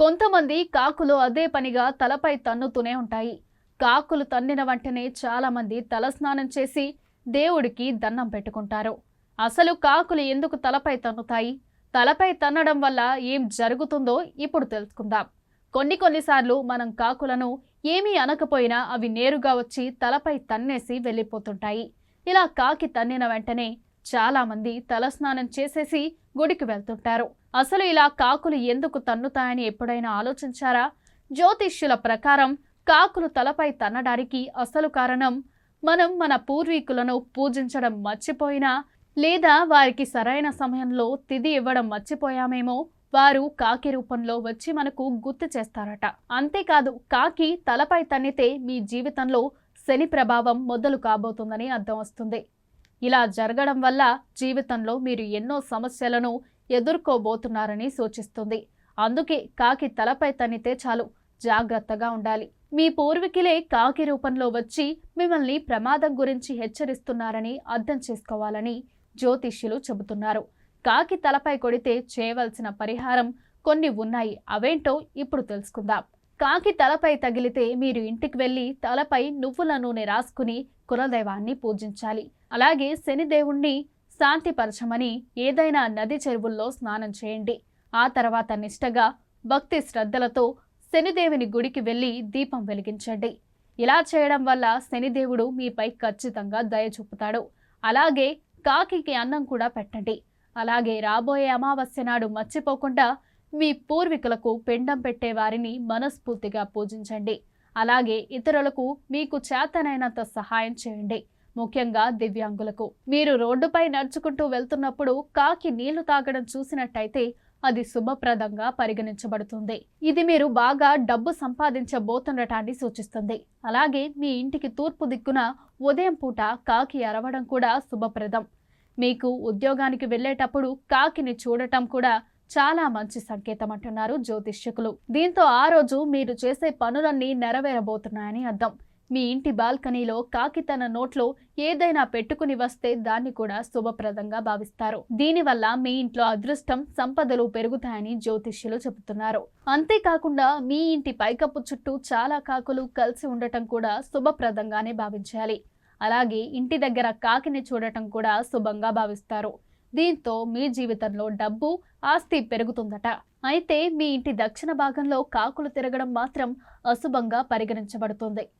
కొంతమంది కాకులు అదే పనిగా తలపై తన్నుతూనే ఉంటాయి. కాకులు తన్నిన వెంటనే చాలామంది తలస్నానం చేసి దేవుడికి దండం పెట్టుకుంటారు. అసలు కాకులు ఎందుకు తలపై తన్నుతాయి? తలపై తన్నడం వల్ల ఏం జరుగుతుందో ఇప్పుడు తెలుసుకుందాం. కొన్ని కొన్నిసార్లు మనం కాకులను ఏమీ అనకపోయినా అవి నేరుగా వచ్చి తలపై తన్నేసి వెళ్ళిపోతుంటాయి. ఇలా కాకి తన్నిన వెంటనే చాలా మంది తలస్నానం చేసేసి గుడికి వెళ్తుంటారు. అసలు ఇలా కాకులు ఎందుకు తన్నుతాయని ఎప్పుడైనా ఆలోచించారా? జ్యోతిష్యుల ప్రకారం కాకులు తలపై తన్నడానికి అసలు కారణం మనం మన పూర్వీకులను పూజించడం మర్చిపోయినా లేదా వారికి సరైన సమయంలో తిది ఇవ్వడం మర్చిపోయామేమో వారు కాకి రూపంలో వచ్చి మనకు గుర్తు చేస్తారట. అంతేకాదు కాకి తలపై తన్నితే మీ జీవితంలో శని ప్రభావం మొదలు కాబోతుందని అర్థం వస్తుంది. ఇలా జరగడం వల్ల జీవితంలో మీరు ఎన్నో సమస్యలను ఎదుర్కోబోతున్నారని సూచిస్తుంది. అందుకే కాకి తలపై తనితే చాలు జాగ్రత్తగా ఉండాలి. మీ పూర్వీకులే కాకి రూపంలో వచ్చి మిమ్మల్ని ప్రమాదం గురించి హెచ్చరిస్తున్నారని అర్థం చేసుకోవాలని జ్యోతిష్యులు చెబుతున్నారు. కాకి తలపై కొడితే చేయవలసిన పరిహారం కొన్ని ఉన్నాయి. అవేంటో ఇప్పుడు తెలుసుకుందాం. కాకి తలపై తగిలితే మీరు ఇంటికి వెళ్ళి తలపై నువ్వుల నూనె రాసుకుని కులదైవాన్ని పూజించాలి. అలాగే శనిదేవుణ్ణి శాంతిపరచమని ఏదైనా నది చెరువుల్లో స్నానం చేయండి. ఆ తర్వాత నిష్టగా భక్తి శ్రద్ధలతో శనిదేవుని గుడికి వెళ్ళి దీపం వెలిగించండి. ఇలా చేయడం వల్ల శనిదేవుడు మీపై ఖచ్చితంగా దయ చూపుతాడు. అలాగే కాకికి అన్నం కూడా పెట్టండి. అలాగే రాబోయే అమావాస్య నాడు మర్చిపోకుండా మీ పూర్వీకులకు పిండం పెట్టే వారిని మనస్ఫూర్తిగా పూజించండి. అలాగే ఇతరులకు మీకు చేతనైనంత సహాయం చేయండి. ముఖ్యంగా దివ్యాంగులకు. మీరు రోడ్డుపై నడుచుకుంటూ వెళ్తున్నప్పుడు కాకి నీళ్ళు తాగడం చూసినట్టయితే అది శుభప్రదంగా పరిగణించబడుతుంది. ఇది మీరు బాగా డబ్బు సంపాదించబోతుండటాన్ని సూచిస్తుంది. అలాగే మీ ఇంటికి తూర్పు దిక్కున ఉదయం పూట కాకి అరవడం కూడా శుభప్రదం. మీకు ఉద్యోగానికి వెళ్ళేటప్పుడు కాకిని చూడటం కూడా చాలా మంచి సంకేతం అంటున్నారు జ్యోతిష్యకులు. దీంతో ఆ రోజు మీరు చేసే పనులన్నీ నెరవేరబోతున్నాయని అర్థం. మీ ఇంటి బాల్కనీలో కాకి తన నోట్లో ఏదైనా పెట్టుకుని వస్తే దాన్ని కూడా శుభప్రదంగా భావిస్తారు. దీనివల్ల మీ ఇంట్లో అదృష్టం సంపదలు పెరుగుతాయని జ్యోతిష్యులు చెబుతున్నారు. అంతేకాకుండా మీ ఇంటి పైకప్పు చుట్టూ చాలా కాకులు కలిసి ఉండటం కూడా శుభప్రదంగానే భావించాలి. అలాగే ఇంటి దగ్గర కాకిని చూడటం కూడా శుభంగా భావిస్తారు. దీంతో మీ జీవితంలో డబ్బు ఆస్తి పెరుగుతుందట. అయితే మీ ఇంటి దక్షిణ భాగంలో కాకులు తిరగడం మాత్రం అశుభంగా పరిగణించబడుతుంది.